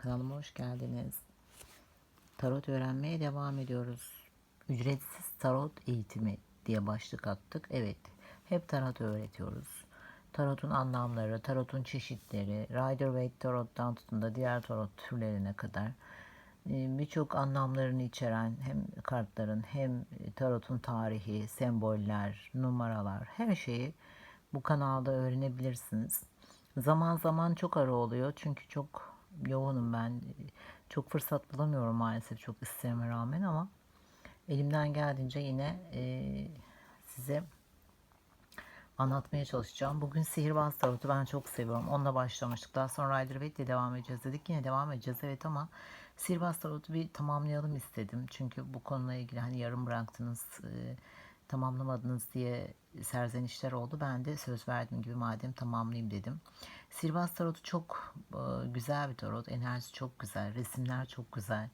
Kanalıma hoş geldiniz. Tarot öğrenmeye devam ediyoruz. Ücretsiz tarot eğitimi diye başlık attık. Evet, hep tarot öğretiyoruz. Tarotun anlamları, tarotun çeşitleri, Rider-Waite tarottan tutun da diğer tarot türlerine kadar e, birçok anlamlarını içeren hem kartların hem tarotun tarihi, semboller, numaralar her şeyi bu kanalda öğrenebilirsiniz. Zaman zaman çok ara oluyor çünkü çok yoğunum ben. Çok fırsat bulamıyorum maalesef çok isteğime rağmen ama elimden geldiğince yine e, size anlatmaya çalışacağım. Bugün sihirbaz tarotu ben çok seviyorum. Onunla başlamıştık. Daha sonra Rider Waite ile devam edeceğiz dedik. Yine devam edeceğiz evet ama sihirbaz tarotu bir tamamlayalım istedim. Çünkü bu konuyla ilgili hani yarım bıraktınız, e, tamamlamadınız diye serzenişler oldu. Ben de söz verdiğim gibi madem tamamlayayım dedim. Sihirbaz tarotu çok e, güzel bir tarot. Enerjisi çok güzel. Resimler çok güzel.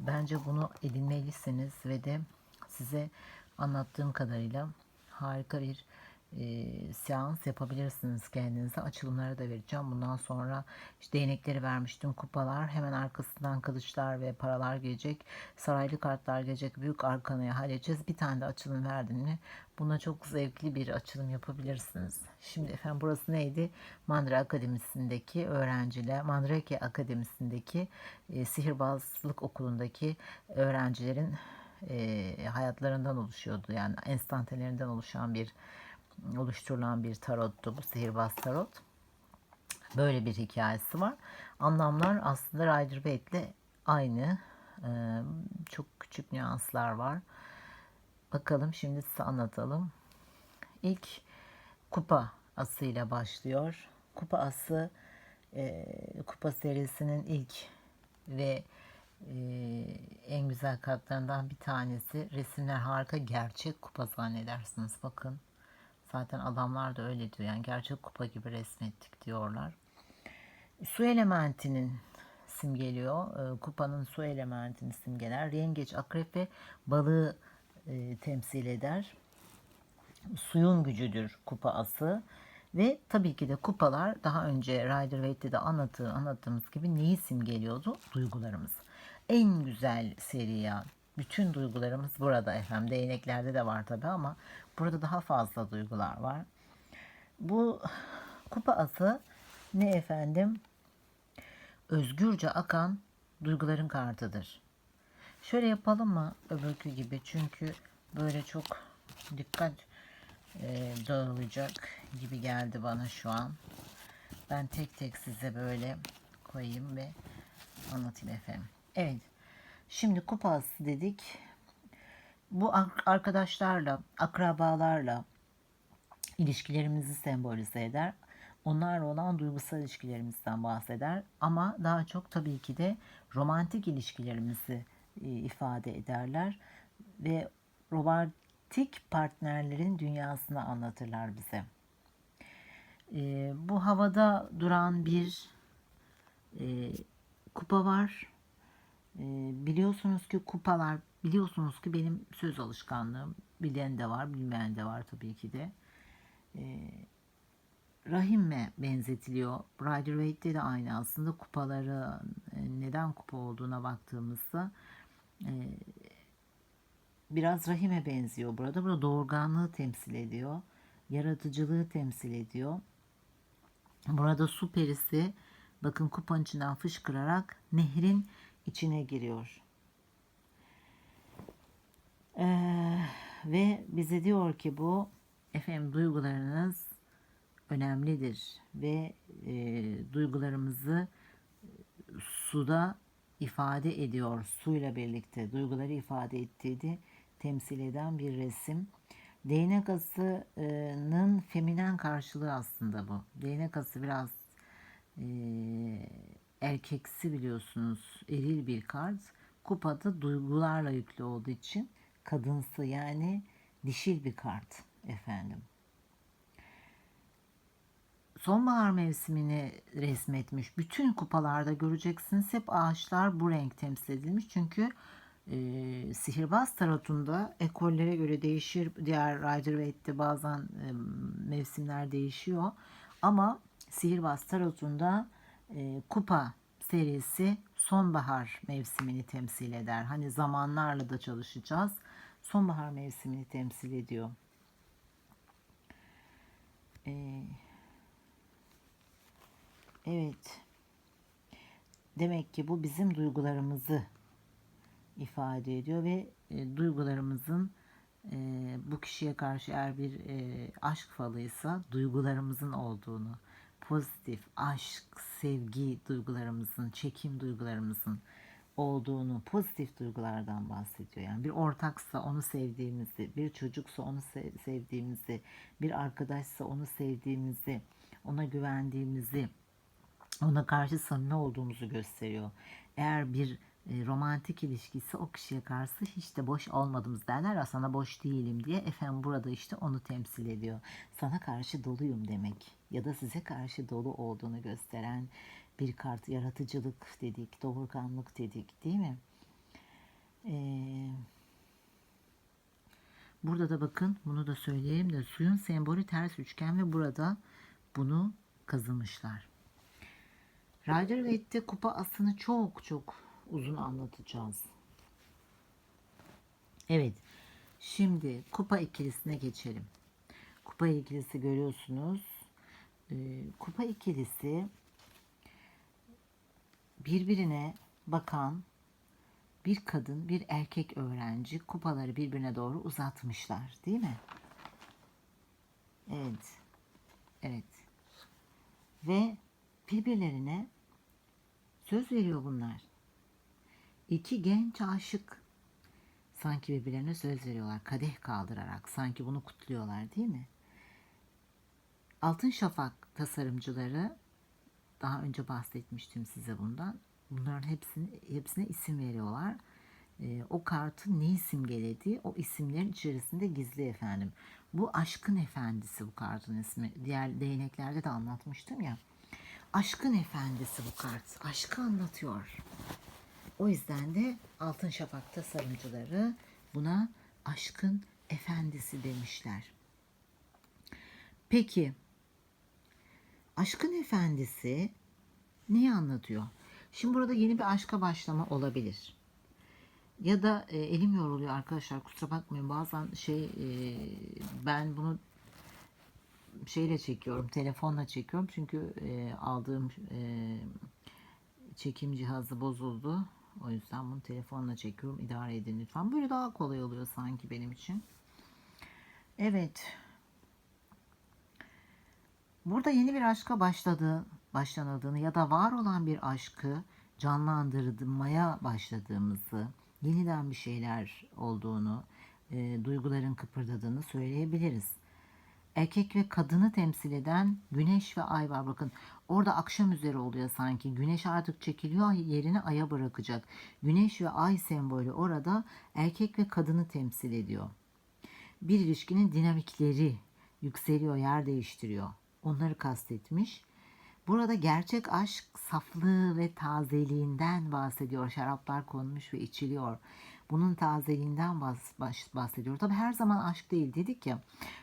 Bence bunu edinmelisiniz ve de size anlattığım kadarıyla harika bir e, seans yapabilirsiniz kendinize. Açılımları da vereceğim. Bundan sonra işte değnekleri vermiştim. Kupalar hemen arkasından kılıçlar ve paralar gelecek. Saraylı kartlar gelecek. Büyük arkanaya halledeceğiz. Bir tane de açılım verdin mi buna çok zevkli bir açılım yapabilirsiniz. Şimdi efendim burası neydi? Mandra Akademisi'ndeki öğrenciler, Mandrake Akademisi'ndeki e, sihirbazlık okulundaki öğrencilerin e, hayatlarından oluşuyordu. Yani enstantanelerinden oluşan bir oluşturulan bir tarottu bu sihirbaz tarot. Böyle bir hikayesi var. Anlamlar aslında Rider Waite ile aynı. Ee, çok küçük nüanslar var. Bakalım şimdi size anlatalım. İlk kupa asıyla başlıyor. Kupa ası e, kupa serisinin ilk ve e, en güzel kartlarından bir tanesi. Resimler harika gerçek kupa zannedersiniz. Bakın Zaten adamlar da öyle diyor. Yani gerçek kupa gibi resmettik diyorlar. Su elementinin simgeliyor. E, kupanın su elementini simgeler. Yengeç, akrep ve balığı e, temsil eder. Suyun gücüdür kupa ası. Ve tabii ki de kupalar daha önce Rider Waite'de de anlattığı, anlattığımız gibi neyi simgeliyordu? Duygularımız. En güzel seriya, bütün duygularımız burada efendim. Değneklerde de var tabii ama burada daha fazla duygular var. Bu kupa ası ne efendim? Özgürce akan duyguların kartıdır. Şöyle yapalım mı öbürkü gibi? Çünkü böyle çok dikkat e, dağılacak gibi geldi bana şu an. Ben tek tek size böyle koyayım ve anlatayım efendim. Evet. Şimdi kupası dedik. Bu arkadaşlarla, akrabalarla ilişkilerimizi sembolize eder. Onlarla olan duygusal ilişkilerimizden bahseder. Ama daha çok tabii ki de romantik ilişkilerimizi e, ifade ederler. Ve romantik partnerlerin dünyasını anlatırlar bize. E, bu havada duran bir e, kupa var biliyorsunuz ki kupalar, biliyorsunuz ki benim söz alışkanlığım bilen de var, bilmeyen de var tabii ki de. E, rahime benzetiliyor. Rider Waite'de de aynı aslında kupaları e, neden kupa olduğuna baktığımızda e, biraz rahime benziyor burada. Burada doğurganlığı temsil ediyor. Yaratıcılığı temsil ediyor. Burada su perisi bakın kupanın içinden fışkırarak nehrin içine giriyor. Ee, ve bize diyor ki bu efendim duygularınız önemlidir ve e, duygularımızı suda ifade ediyor. Suyla birlikte duyguları ifade ettiği temsil eden bir resim. Değnek asının feminen karşılığı aslında bu. Değnek ası biraz e, erkeksi biliyorsunuz eril bir kart. Kupada duygularla yüklü olduğu için kadınsı yani dişil bir kart efendim. Sonbahar mevsimini resmetmiş. Bütün kupalarda göreceksiniz hep ağaçlar bu renk temsil edilmiş. Çünkü e, sihirbaz tarotunda ekollere göre değişir. Diğer Rider Waite'de bazen e, mevsimler değişiyor. Ama sihirbaz tarotunda e, kupa serisi sonbahar mevsimini temsil eder. Hani zamanlarla da çalışacağız. Sonbahar mevsimini temsil ediyor. Ee, evet. Demek ki bu bizim duygularımızı ifade ediyor ve e, duygularımızın e, bu kişiye karşı eğer bir e, aşk falıysa duygularımızın olduğunu, pozitif aşk, sevgi duygularımızın, çekim duygularımızın olduğunu, pozitif duygulardan bahsediyor. Yani bir ortaksa onu sevdiğimizi, bir çocuksa onu se- sevdiğimizi, bir arkadaşsa onu sevdiğimizi, ona güvendiğimizi, ona karşı samimi olduğumuzu gösteriyor. Eğer bir e, romantik ilişkisi o kişiye karşı hiç de boş olmadığımız derler sana boş değilim diye efendim burada işte onu temsil ediyor. Sana karşı doluyum demek ya da size karşı dolu olduğunu gösteren bir kart yaratıcılık dedik, doğurganlık dedik değil mi? Ee, burada da bakın bunu da söyleyeyim de suyun sembolü ters üçgen ve burada bunu kazımışlar. Rider Waite'de kupa asını çok çok uzun anlatacağız. Evet. Şimdi kupa ikilisine geçelim. Kupa ikilisi görüyorsunuz. Ee, kupa ikilisi birbirine bakan bir kadın, bir erkek öğrenci kupaları birbirine doğru uzatmışlar, değil mi? Evet. Evet. Ve birbirlerine söz veriyor bunlar. İki genç aşık sanki birbirlerine söz veriyorlar kadeh kaldırarak sanki bunu kutluyorlar değil mi? Altın Şafak tasarımcıları daha önce bahsetmiştim size bundan. Bunların hepsini hepsine isim veriyorlar. Ee, o kartın ne simgelediği o isimlerin içerisinde gizli efendim. Bu aşkın efendisi bu kartın ismi. Diğer değneklerde de anlatmıştım ya. Aşkın efendisi bu kart. Aşkı anlatıyor. O yüzden de Altın Şafak tasarımcıları buna aşkın efendisi demişler. Peki aşkın efendisi neyi anlatıyor? Şimdi burada yeni bir aşka başlama olabilir. Ya da e, elim yoruluyor arkadaşlar kusura bakmayın bazen şey e, ben bunu şeyle çekiyorum telefonla çekiyorum çünkü e, aldığım e, çekim cihazı bozuldu. O yüzden bunu telefonla çekiyorum. İdare edin lütfen. Böyle daha kolay oluyor sanki benim için. Evet. Burada yeni bir aşka başladı, başlanıldığını ya da var olan bir aşkı canlandırmaya başladığımızı, yeniden bir şeyler olduğunu, e, duyguların kıpırdadığını söyleyebiliriz erkek ve kadını temsil eden güneş ve ay var. Bakın orada akşam üzeri oluyor sanki. Güneş artık çekiliyor yerini aya bırakacak. Güneş ve ay sembolü orada erkek ve kadını temsil ediyor. Bir ilişkinin dinamikleri yükseliyor, yer değiştiriyor. Onları kastetmiş. Burada gerçek aşk saflığı ve tazeliğinden bahsediyor. Şaraplar konmuş ve içiliyor. Bunun tazeliğinden bahsediyor. Tabi her zaman aşk değil dedik ya.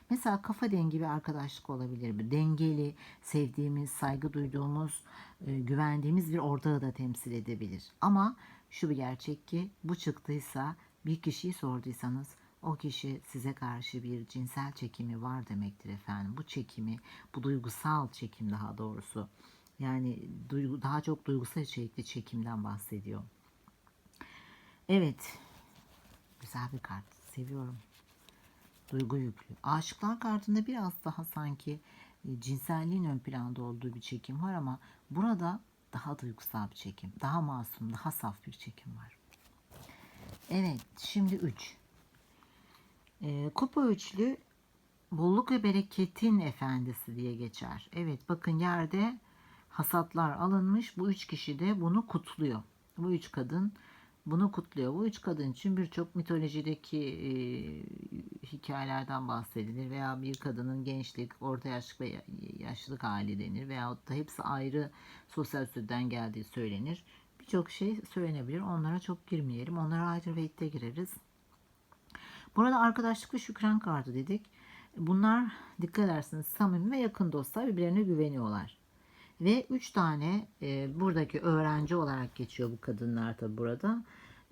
Mesela kafa dengi bir arkadaşlık olabilir. Bir dengeli, sevdiğimiz, saygı duyduğumuz, e, güvendiğimiz bir ortağı da temsil edebilir. Ama şu bir gerçek ki bu çıktıysa bir kişiyi sorduysanız o kişi size karşı bir cinsel çekimi var demektir efendim. Bu çekimi, bu duygusal çekim daha doğrusu. Yani duygu, daha çok duygusal içerikli çekimden bahsediyor. Evet. Güzel bir kart. Seviyorum. Duygu yüklü. Aşıklar kartında biraz daha sanki e, cinselliğin ön planda olduğu bir çekim var ama burada daha duygusal bir çekim. Daha masum, daha saf bir çekim var. Evet, şimdi 3. E, kupa üçlü bolluk ve bereketin efendisi diye geçer. Evet, bakın yerde hasatlar alınmış. Bu üç kişi de bunu kutluyor. Bu üç kadın bunu kutluyor. Bu üç kadın için birçok mitolojideki e, hikayelerden bahsedilir veya bir kadının gençlik, orta yaşlık ve yaşlılık hali denir veyahut da hepsi ayrı sosyal statüden geldiği söylenir. Birçok şey söylenebilir. Onlara çok girmeyelim. Onlara ayrı veytte gireriz. Burada arkadaşlık ve şükran kartı dedik. Bunlar dikkat ederseniz samimi ve yakın dostlar birbirlerine güveniyorlar. Ve üç tane e, buradaki öğrenci olarak geçiyor bu kadınlar tabi burada.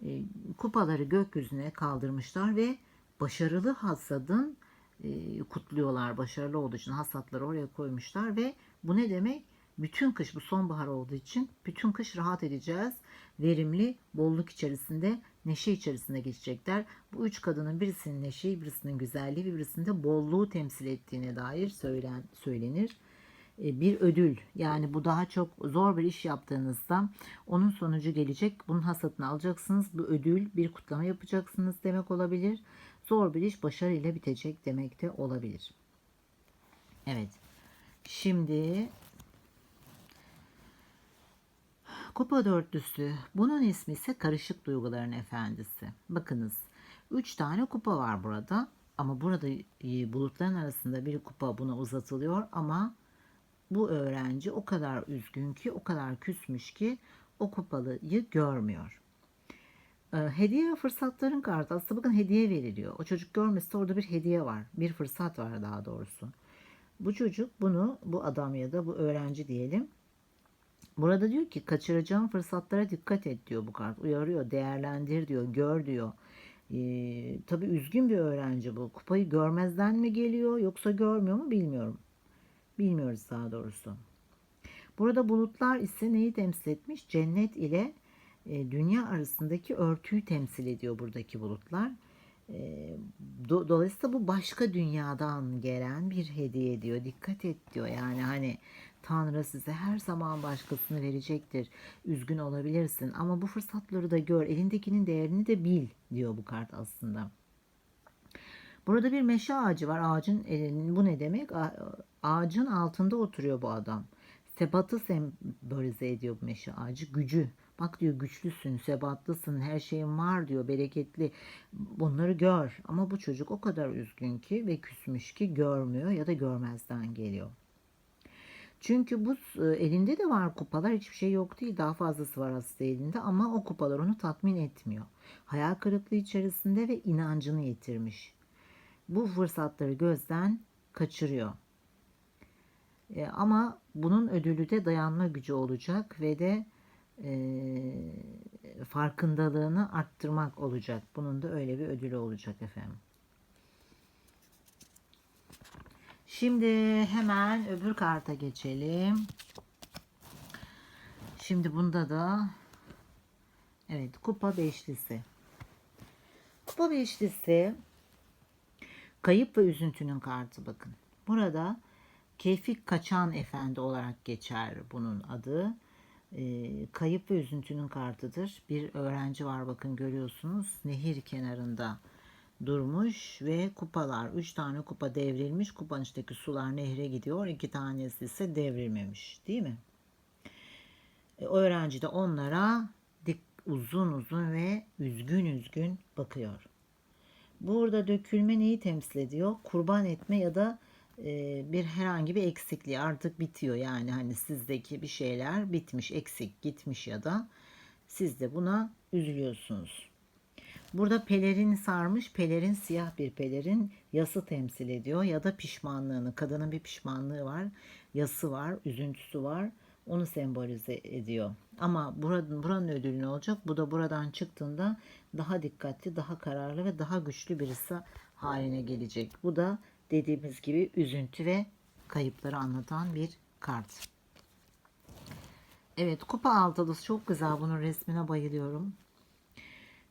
E, kupaları gökyüzüne kaldırmışlar ve başarılı hasadın e, kutluyorlar. Başarılı olduğu için hasatları oraya koymuşlar ve bu ne demek? Bütün kış bu sonbahar olduğu için bütün kış rahat edeceğiz. Verimli, bolluk içerisinde, neşe içerisinde geçecekler. Bu üç kadının birisinin neşeyi, birisinin güzelliği, birisinde bolluğu temsil ettiğine dair söylen, söylenir. E, bir ödül yani bu daha çok zor bir iş yaptığınızda onun sonucu gelecek. Bunun hasatını alacaksınız. Bu ödül bir kutlama yapacaksınız demek olabilir. Zor bir iş başarıyla bitecek demek de olabilir. Evet. Şimdi Kupa dörtlüsü. Bunun ismi ise karışık duyguların efendisi. Bakınız. Üç tane kupa var burada. Ama burada e, bulutların arasında bir kupa buna uzatılıyor ama bu öğrenci o kadar üzgün ki, o kadar küsmüş ki o kupalıyı görmüyor. Ee, hediye ve fırsatların kartı. Aslında bakın hediye veriliyor. O çocuk görmese orada bir hediye var. Bir fırsat var daha doğrusu. Bu çocuk bunu, bu adam ya da bu öğrenci diyelim. Burada diyor ki kaçıracağın fırsatlara dikkat et diyor bu kart. Uyarıyor, değerlendir diyor, gör diyor. Ee, tabii üzgün bir öğrenci bu. Kupayı görmezden mi geliyor yoksa görmüyor mu bilmiyorum. Bilmiyoruz daha doğrusu. Burada bulutlar ise neyi temsil etmiş? Cennet ile e, dünya arasındaki örtüyü temsil ediyor buradaki bulutlar. E, do, dolayısıyla bu başka dünyadan gelen bir hediye diyor. Dikkat et diyor. Yani hani Tanrı size her zaman başkasını verecektir. Üzgün olabilirsin ama bu fırsatları da gör. Elindekinin değerini de bil diyor bu kart aslında. Burada bir meşe ağacı var. Ağacın bu ne demek? Ağacın altında oturuyor bu adam. Sebatı sembolize ediyor bu meşe ağacı. Gücü. Bak diyor güçlüsün, sebatlısın, her şeyin var diyor, bereketli. Bunları gör. Ama bu çocuk o kadar üzgün ki ve küsmüş ki görmüyor ya da görmezden geliyor. Çünkü bu e, elinde de var kupalar hiçbir şey yok değil. Daha fazlası var aslında elinde ama o kupalar onu tatmin etmiyor. Hayal kırıklığı içerisinde ve inancını yitirmiş. Bu fırsatları gözden kaçırıyor. E, ama bunun ödülü de dayanma gücü olacak ve de e, farkındalığını arttırmak olacak. Bunun da öyle bir ödülü olacak efendim. Şimdi hemen öbür karta geçelim. Şimdi bunda da evet kupa beşlisi. Kupa beşlisi kayıp ve üzüntünün kartı bakın. Burada Keyfik Kaçan Efendi olarak geçer bunun adı. E, kayıp ve üzüntünün kartıdır. Bir öğrenci var bakın görüyorsunuz. Nehir kenarında durmuş ve kupalar. Üç tane kupa devrilmiş. Kupanın içindeki sular nehre gidiyor. İki tanesi ise devrilmemiş. Değil mi? E, öğrenci de onlara dik, uzun uzun ve üzgün üzgün bakıyor. Burada dökülme neyi temsil ediyor? Kurban etme ya da e, bir herhangi bir eksikliği artık bitiyor. Yani hani sizdeki bir şeyler bitmiş, eksik, gitmiş ya da siz de buna üzülüyorsunuz. Burada pelerin sarmış, pelerin siyah bir pelerin yası temsil ediyor ya da pişmanlığını. Kadının bir pişmanlığı var, yası var, üzüntüsü var. Onu sembolize ediyor. Ama buranın, buranın ödülü ne olacak? Bu da buradan çıktığında daha dikkatli, daha kararlı ve daha güçlü birisi haline gelecek. Bu da dediğimiz gibi üzüntü ve kayıpları anlatan bir kart. Evet kupa altılısı çok güzel. Bunun resmine bayılıyorum.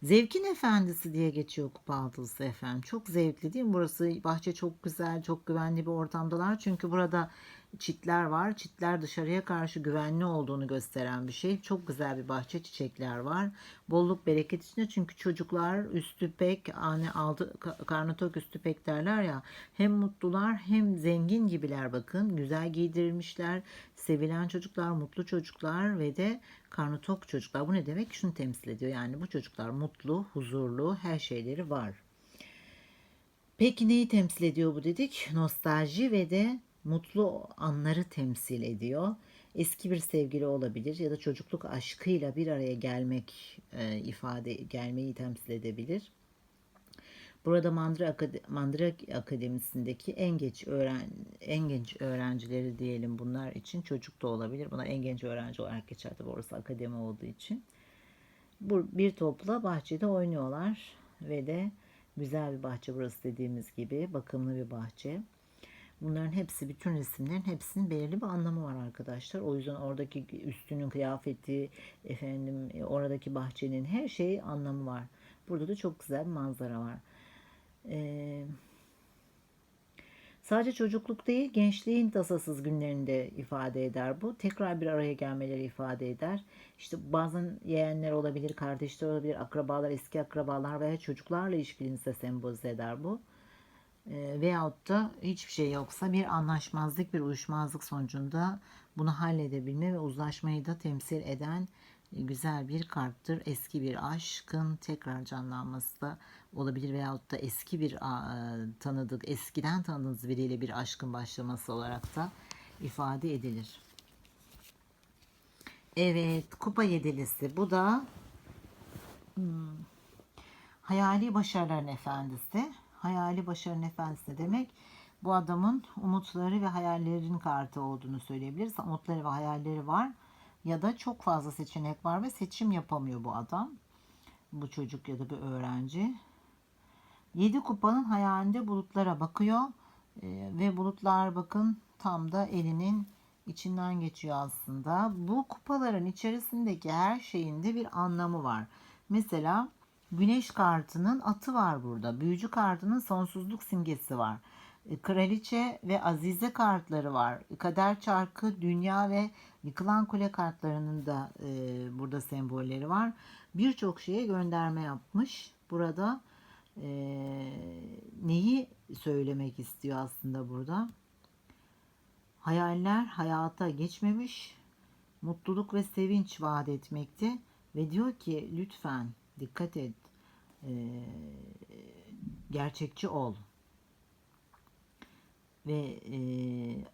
Zevkin Efendisi diye geçiyor kupa altılısı efendim. Çok zevkli değil mi? Burası bahçe çok güzel, çok güvenli bir ortamdalar. Çünkü burada çitler var. Çitler dışarıya karşı güvenli olduğunu gösteren bir şey. Çok güzel bir bahçe çiçekler var. Bolluk bereket içinde çünkü çocuklar üstü pek hani aldı karnı üstü pek derler ya. Hem mutlular hem zengin gibiler bakın. Güzel giydirilmişler. Sevilen çocuklar, mutlu çocuklar ve de karnı tok çocuklar. Bu ne demek? Şunu temsil ediyor. Yani bu çocuklar mutlu, huzurlu, her şeyleri var. Peki neyi temsil ediyor bu dedik? Nostalji ve de mutlu anları temsil ediyor. Eski bir sevgili olabilir ya da çocukluk aşkıyla bir araya gelmek e, ifade gelmeyi temsil edebilir. Burada Mandıra, Akade- Mandıra Akademisi'ndeki en geç öğren en genç öğrencileri diyelim bunlar için çocuk da olabilir. Bunlar en genç öğrenci olarak geçer tabii orası akademi olduğu için. Bu bir topla bahçede oynuyorlar ve de güzel bir bahçe burası dediğimiz gibi bakımlı bir bahçe. Bunların hepsi bütün resimlerin hepsinin belirli bir anlamı var arkadaşlar. O yüzden oradaki üstünün kıyafeti, efendim oradaki bahçenin her şeyi anlamı var. Burada da çok güzel bir manzara var. Ee, sadece çocukluk değil, gençliğin tasasız günlerini de ifade eder bu. Tekrar bir araya gelmeleri ifade eder. İşte bazen yeğenler olabilir, kardeşler olabilir, akrabalar, eski akrabalar veya çocuklarla ilişkinizi de sembolize eder bu. E, veyahut da hiçbir şey yoksa bir anlaşmazlık, bir uyuşmazlık sonucunda bunu halledebilme ve uzlaşmayı da temsil eden e, güzel bir karttır. Eski bir aşkın tekrar canlanması da olabilir veyahut da eski bir e, tanıdık, eskiden tanıdığınız biriyle bir aşkın başlaması olarak da ifade edilir. Evet, kupa yedilisi. Bu da hmm, hayali başarıların efendisi. Hayali başarının efendisi demek? Bu adamın umutları ve hayallerinin kartı olduğunu söyleyebiliriz. Umutları ve hayalleri var ya da çok fazla seçenek var ve seçim yapamıyor bu adam. Bu çocuk ya da bir öğrenci. Yedi kupanın hayalinde bulutlara bakıyor Ee, ve bulutlar bakın tam da elinin içinden geçiyor aslında. Bu kupaların içerisindeki her şeyin de bir anlamı var. Mesela Güneş kartının atı var burada. Büyücü kartının sonsuzluk simgesi var. E, Kraliçe ve Azize kartları var. Kader çarkı, dünya ve yıkılan kule kartlarının da e, burada sembolleri var. Birçok şeye gönderme yapmış. Burada e, neyi söylemek istiyor aslında burada? Hayaller hayata geçmemiş, mutluluk ve sevinç vaat etmekte ve diyor ki lütfen dikkat et, e, gerçekçi ol ve e,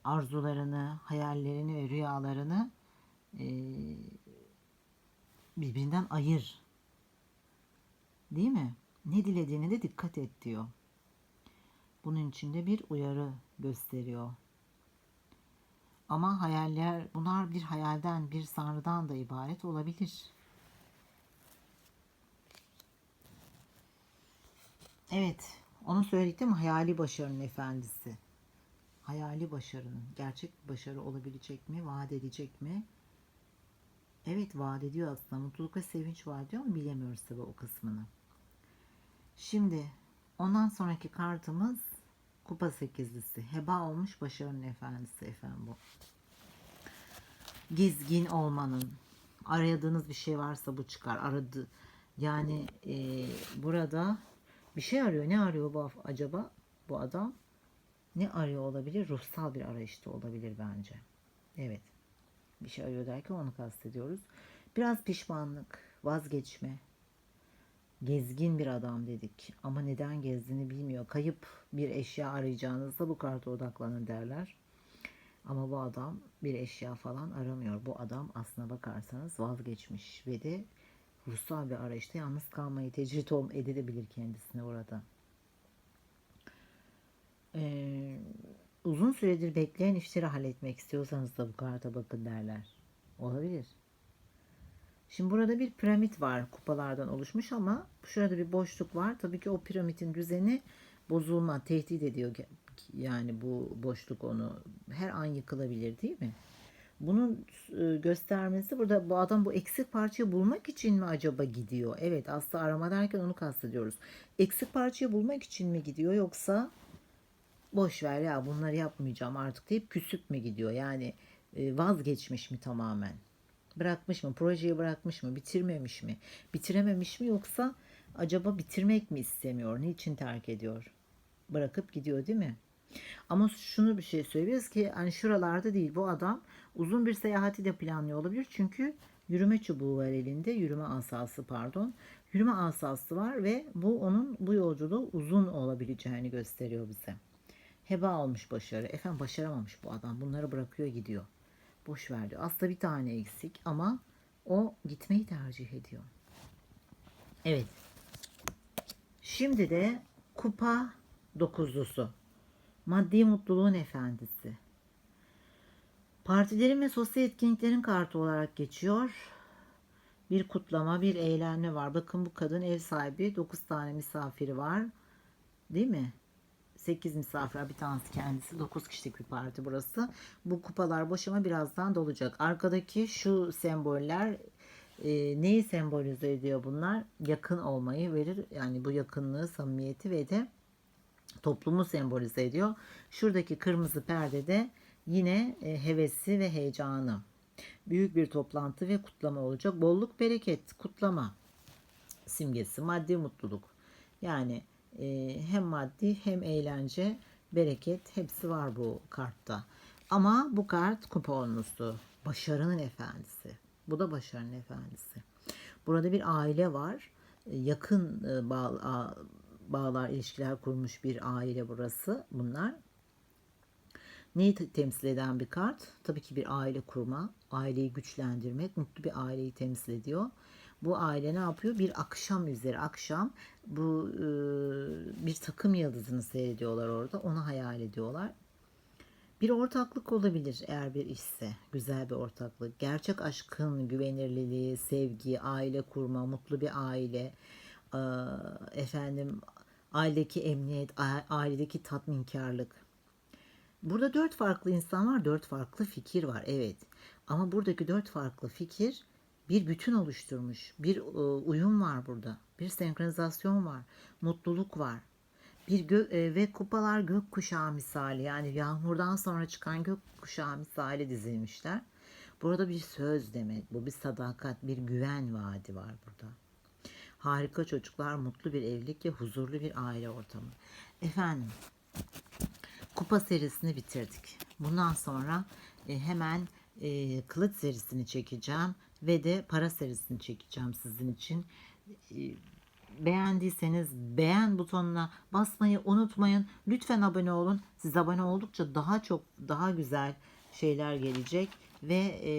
arzularını, hayallerini ve rüyalarını e, birbirinden ayır. Değil mi? Ne dilediğine de dikkat et diyor. Bunun içinde bir uyarı gösteriyor. Ama hayaller, bunlar bir hayalden, bir sanrıdan da ibaret olabilir. Evet, onu söyledik değil mi? Hayali başarının efendisi. Hayali başarının gerçek bir başarı olabilecek mi? Vaat edecek mi? Evet vaat ediyor aslında. Mutluluk ve sevinç vaat ediyor ama bilemiyoruz tabii o kısmını. Şimdi ondan sonraki kartımız kupa sekizlisi. Heba olmuş başarının efendisi efendim bu. Gizgin olmanın. Aradığınız bir şey varsa bu çıkar. Aradı. Yani e, burada bir şey arıyor. Ne arıyor bu acaba bu adam? Ne arıyor olabilir? Ruhsal bir arayışta olabilir bence. Evet. Bir şey arıyor derken onu kastediyoruz. Biraz pişmanlık, vazgeçme. Gezgin bir adam dedik. Ama neden gezdiğini bilmiyor. Kayıp bir eşya arayacağınızda bu karta odaklanın derler. Ama bu adam bir eşya falan aramıyor. Bu adam aslına bakarsanız vazgeçmiş ve de ruhsal bir arayışta yalnız kalmayı tecrit edebilir kendisine orada. Ee, uzun süredir bekleyen işleri halletmek istiyorsanız da bu karta bakın derler. Olabilir. Şimdi burada bir piramit var kupalardan oluşmuş ama şurada bir boşluk var. Tabii ki o piramidin düzeni bozulma, tehdit ediyor. Yani bu boşluk onu her an yıkılabilir değil mi? Bunun e, göstermesi burada bu adam bu eksik parçayı bulmak için mi acaba gidiyor? Evet aslında arama derken onu kastediyoruz. Eksik parçayı bulmak için mi gidiyor yoksa boş ver ya bunları yapmayacağım artık deyip küsüp mü gidiyor? Yani e, vazgeçmiş mi tamamen? Bırakmış mı? Projeyi bırakmış mı? Bitirmemiş mi? Bitirememiş mi yoksa acaba bitirmek mi istemiyor? Niçin terk ediyor? Bırakıp gidiyor değil mi? Ama şunu bir şey söylüyoruz ki hani şuralarda değil bu adam uzun bir seyahati de planlıyor olabilir. Çünkü yürüme çubuğu var elinde. Yürüme asası pardon. Yürüme asası var ve bu onun bu yolculuğu uzun olabileceğini gösteriyor bize. Heba olmuş başarı. Efendim başaramamış bu adam. Bunları bırakıyor gidiyor. Boş verdi. Aslında bir tane eksik ama o gitmeyi tercih ediyor. Evet. Şimdi de Kupa dokuzlusu. Maddi mutluluğun efendisi. Partilerin ve sosyal etkinliklerin kartı olarak geçiyor. Bir kutlama, bir eğlenme var. Bakın bu kadın ev sahibi. 9 tane misafiri var. Değil mi? 8 misafir. Bir tanesi kendisi. 9 kişilik bir parti burası. Bu kupalar boş ama birazdan dolacak. Arkadaki şu semboller e, neyi sembolize ediyor bunlar? Yakın olmayı verir. Yani bu yakınlığı, samimiyeti ve de toplumu sembolize ediyor. Şuradaki kırmızı perdede yine e, hevesi ve heyecanı. Büyük bir toplantı ve kutlama olacak. Bolluk, bereket, kutlama simgesi, maddi mutluluk. Yani e, hem maddi hem eğlence, bereket hepsi var bu kartta. Ama bu kart kupa onlusu. Başarının efendisi. Bu da başarının efendisi. Burada bir aile var. E, Yakın e, bağ, bağlar, ilişkiler kurmuş bir aile burası. Bunlar. Neyi te- temsil eden bir kart? Tabii ki bir aile kurma, aileyi güçlendirmek, mutlu bir aileyi temsil ediyor. Bu aile ne yapıyor? Bir akşam üzeri akşam bu e, bir takım yıldızını seyrediyorlar orada. Onu hayal ediyorlar. Bir ortaklık olabilir eğer bir işse. Güzel bir ortaklık. Gerçek aşkın güvenirliliği, sevgi, aile kurma, mutlu bir aile, efendim ailedeki emniyet, ailedeki tatminkarlık. Burada dört farklı insan var, dört farklı fikir var. Evet. Ama buradaki dört farklı fikir bir bütün oluşturmuş. Bir e, uyum var burada. Bir senkronizasyon var. Mutluluk var. Bir gö- e, ve kupalar gökkuşağı misali yani yağmurdan sonra çıkan gökkuşağı misali dizilmişler. Burada bir söz demek bu bir sadakat bir güven vaadi var burada. Harika çocuklar mutlu bir evlilik ve huzurlu bir aile ortamı. Efendim kupa serisini bitirdik. Bundan sonra e, hemen e, kılıç serisini çekeceğim ve de para serisini çekeceğim sizin için. E, beğendiyseniz beğen butonuna basmayı unutmayın. Lütfen abone olun. Siz abone oldukça daha çok daha güzel şeyler gelecek ve e,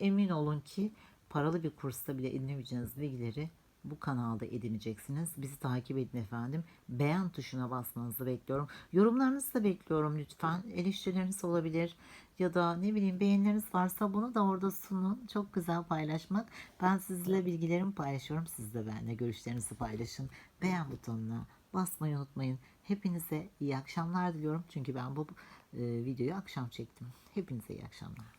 emin olun ki paralı bir kursta bile edinemeyeceğiniz bilgileri bu kanalda edineceksiniz. Bizi takip edin efendim. Beğen tuşuna basmanızı bekliyorum. Yorumlarınızı da bekliyorum lütfen. Eleştirileriniz olabilir ya da ne bileyim beğenileriniz varsa bunu da orada sunun. Çok güzel paylaşmak. Ben sizle bilgilerimi paylaşıyorum. Siz de benimle görüşlerinizi paylaşın. Beğen butonuna basmayı unutmayın. Hepinize iyi akşamlar diliyorum. Çünkü ben bu e, videoyu akşam çektim. Hepinize iyi akşamlar.